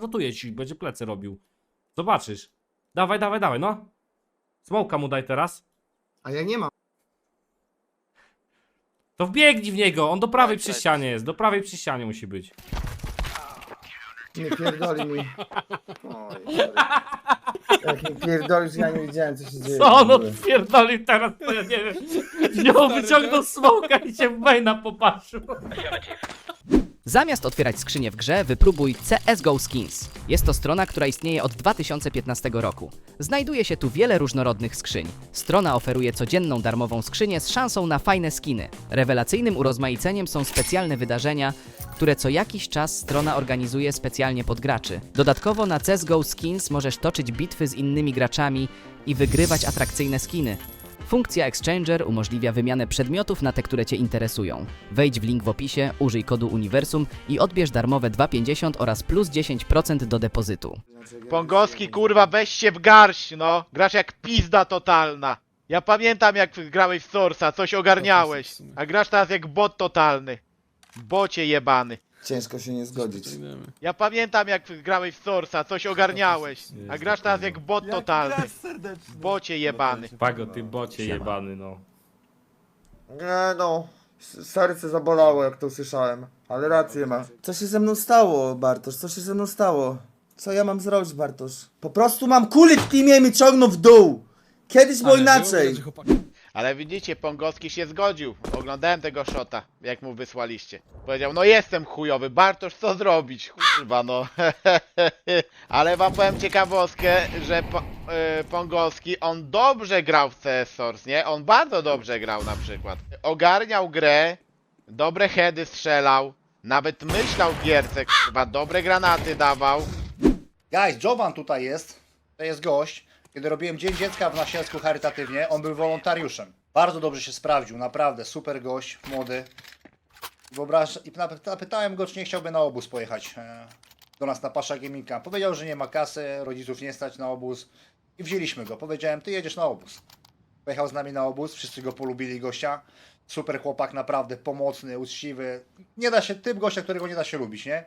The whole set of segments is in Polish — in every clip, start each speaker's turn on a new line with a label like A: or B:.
A: rotuje ci, będzie plecy robił. Zobaczysz. Dawaj, dawaj, dawaj, no. Smoka mu daj teraz.
B: A ja nie mam.
A: To wbiegnij w niego, on do prawej przy ścianie jest, do prawej przy ścianie musi być.
B: Nie pierdoli mi. Oj, sorry. Jak mi pierdolisz, ja nie wiedziałem co się dzieje.
A: Co
B: w
A: on
B: ogóle.
A: odpierdolił teraz, to ja nie wiem. Wziął, wyciągnął smoka i się w maina popatrzył.
C: Zamiast otwierać skrzynię w grze, wypróbuj CSGO Skins. Jest to strona, która istnieje od 2015 roku. Znajduje się tu wiele różnorodnych skrzyń. Strona oferuje codzienną darmową skrzynię z szansą na fajne skiny. Rewelacyjnym urozmaiceniem są specjalne wydarzenia, które co jakiś czas strona organizuje specjalnie pod graczy. Dodatkowo na CSGO Skins możesz toczyć bitwy z innymi graczami i wygrywać atrakcyjne skiny. Funkcja Exchanger umożliwia wymianę przedmiotów na te, które Cię interesują. Wejdź w link w opisie, użyj kodu Uniwersum i odbierz darmowe 2,50 oraz plus 10% do depozytu.
D: Pongowski, kurwa, weź się w garść, no. Grasz jak pizda totalna. Ja pamiętam jak grałeś w Source'a, coś ogarniałeś. A grasz teraz jak bot totalny. Bocie jebany.
B: Ciężko się nie zgodzić.
D: Ja pamiętam jak grałeś w Source'a, coś ogarniałeś. A grasz teraz jak bot totalny. Bocie jebany.
A: Pago, ty bocie jebany, no.
B: Nie no, s- serce zabolało jak to usłyszałem, ale rację ma. Co się ze mną stało, Bartosz? Co się ze mną stało? Co ja mam zrobić, Bartosz? Po prostu mam kuli w teamie i mi ciągną w dół. Kiedyś było inaczej.
D: Ale widzicie, Pongowski się zgodził. Oglądałem tego shota, jak mu wysłaliście. Powiedział, no jestem chujowy, Bartosz, co zrobić? Kurwa, no. Ale wam powiem ciekawostkę, że po, y, Pongowski, on dobrze grał w CS Source, nie? On bardzo dobrze grał na przykład. Ogarniał grę, dobre heady strzelał, nawet myślał w gierce, dobre granaty dawał.
E: Guys, Jovan tutaj jest. To jest gość. Kiedy robiłem Dzień Dziecka w Nasielsku charytatywnie, on był wolontariuszem. Bardzo dobrze się sprawdził, naprawdę. Super gość, młody. I napy- napytałem go, czy nie chciałby na obóz pojechać e, do nas na Pasza Gaming'a. Powiedział, że nie ma kasy, rodziców nie stać na obóz. I wzięliśmy go. Powiedziałem, ty jedziesz na obóz. Pojechał z nami na obóz, wszyscy go polubili, gościa. Super chłopak, naprawdę pomocny, uczciwy. Nie da się, typ gościa, którego nie da się lubić, nie?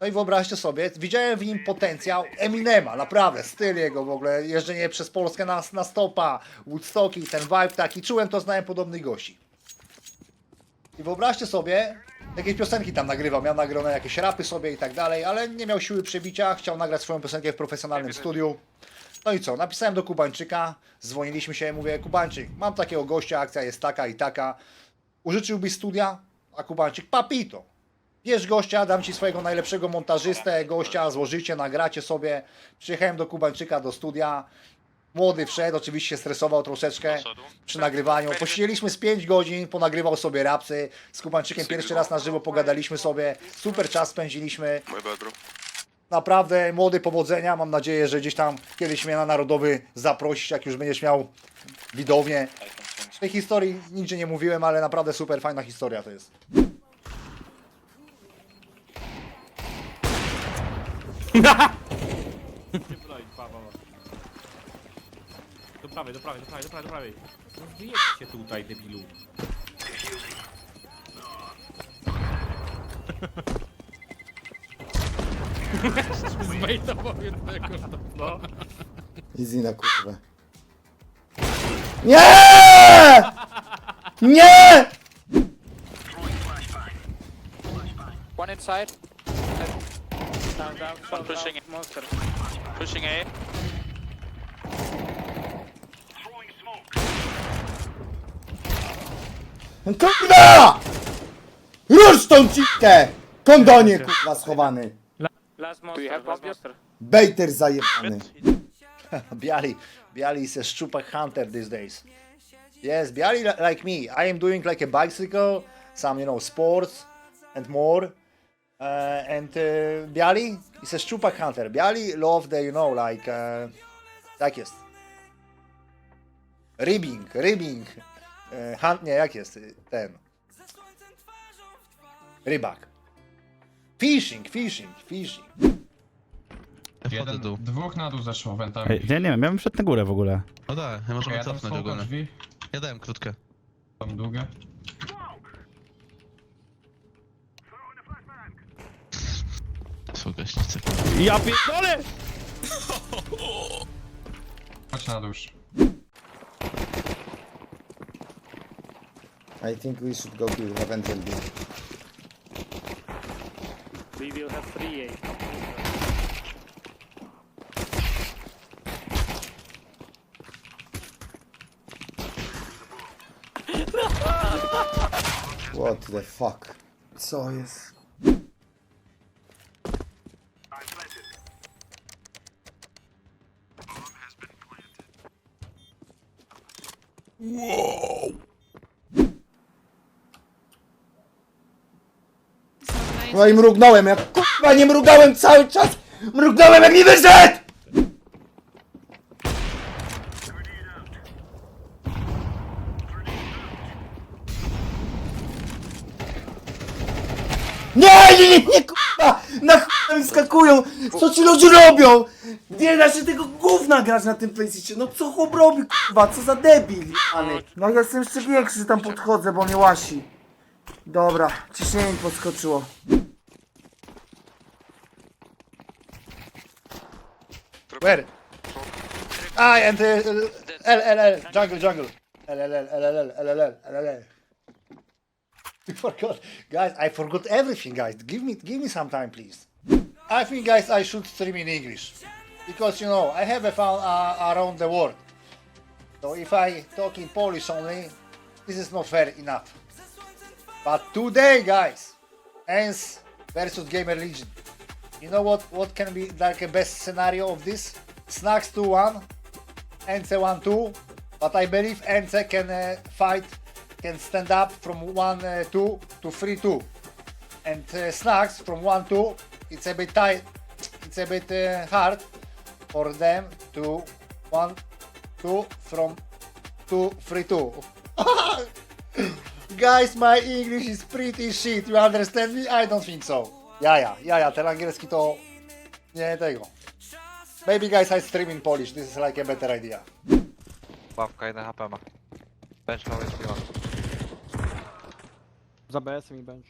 E: No i wyobraźcie sobie, widziałem w nim potencjał Eminema, naprawdę, styl jego w ogóle, jeżdżenie przez Polskę na, na stopa, Woodstocki, ten vibe taki, czułem to, znałem podobnych gości. I wyobraźcie sobie, jakieś piosenki tam nagrywał, miał nagrane jakieś rapy sobie i tak dalej, ale nie miał siły przebicia, chciał nagrać swoją piosenkę w profesjonalnym studiu. No i co, napisałem do Kubańczyka, dzwoniliśmy się, mówię, Kubańczyk, mam takiego gościa, akcja jest taka i taka, użyczyłbyś studia? A Kubańczyk, papito. Bierz gościa, dam ci swojego najlepszego montażystę, gościa, złożycie, nagracie sobie. Przyjechałem do Kubańczyka do studia. Młody wszedł, oczywiście stresował troszeczkę przy nagrywaniu. Posiedzieliśmy z 5 godzin, ponagrywał sobie rapsy. Z Kubańczykiem pierwszy raz na żywo pogadaliśmy sobie. Super czas spędziliśmy. Naprawdę młody powodzenia. Mam nadzieję, że gdzieś tam kiedyś mnie na Narodowy zaprosić, jak już będziesz miał widownię. Tej historii nigdzie nie mówiłem, ale naprawdę super fajna historia to jest.
A: Do prawej, do prawej, do prawej, do prawej, do prawej. No wyjedź się tutaj, debilu. No.
B: Easy na kurwę. Nie! Nie!
F: One inside. Down, down, One pushing monster. Pushing A.
B: Kurwa! Rusz tą cikę! Kondonie kurwa schowany.
F: Last monster. Do you have last monster?
B: Bejter zajebany.
E: Biali, Biali is a stupid hunter these days. Yes, Biali li- like me. I am doing like a bicycle, some you know sports and more. Uh, and uh, Biali is a stupid hunter. Biali love the you know like uh, jak jest. Ribbing, ribbing. Uh, hunt, nie, jak jest ten. Rybak. Fishing, fishing, fishing.
G: Jeden,
H: dół.
G: dwóch na dół zeszło wentami.
H: Ej, ja nie wiem, ja bym wszedł na górę w ogóle. No tak, ja możemy
G: ja
H: cofnąć ogólnie.
G: drzwi,
H: Ja dałem krótkę.
G: tam długie.
H: Są- gaśnicę.
A: Ja pierdolę!
G: Chodź na dusz.
B: I think we should go kill heaven and B.
F: We will have three A.
B: What the fuck? Co jest? No i mrugnąłem, jak kurwa nie mrugałem cały czas! Mrugnąłem jak nie wyszedł! Nie, nie, nie, nie, kurwa! Na chuj skakują! Co ci ludzie robią? Nie da się tego gówna grać na tym PlayStation. No co chłop robi, kurwa? Co za debil, jebany. No ja jestem jeszcze większy, że tam podchodzę, bo mnie łasi. Dobra, ciśnienie mi podskoczyło.
E: Where? Ah, and uh, L, L, L, jungle, jungle. L, L, L, L, L, L, L, L, L, forgot, guys. I forgot everything, guys. Give me, give me some time, please. I think, guys, I should stream in English because you know I have a fan uh, around the world. So if I talk in Polish only, this is not fair enough. But today, guys, Ends versus Gamer Legion. You know what what can be like a best scenario of this? Snacks 2-1, Ence 1-2, but I believe Ence can uh, fight, can stand up from 1-2 to 3-2. And uh, Snacks from 1-2, it's a bit tight, it's a bit uh, hard for them to 1-2 from 2-3-2. Guys, my English is pretty shit, you understand me? I don't think so. Jaja, jaja, ten angielski to nie tego. Maybe guys I stream in Polish, this is like a better idea.
F: Ławka, 1 HP ma. Bench low jest piła.
I: Za BS-em i bench.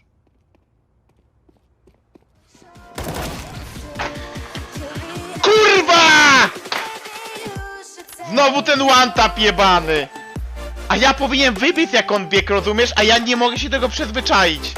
D: Kurwa! Znowu ten one tap jebany! A ja powinien wybiec jak on bieg, rozumiesz? A ja nie mogę się tego przyzwyczaić.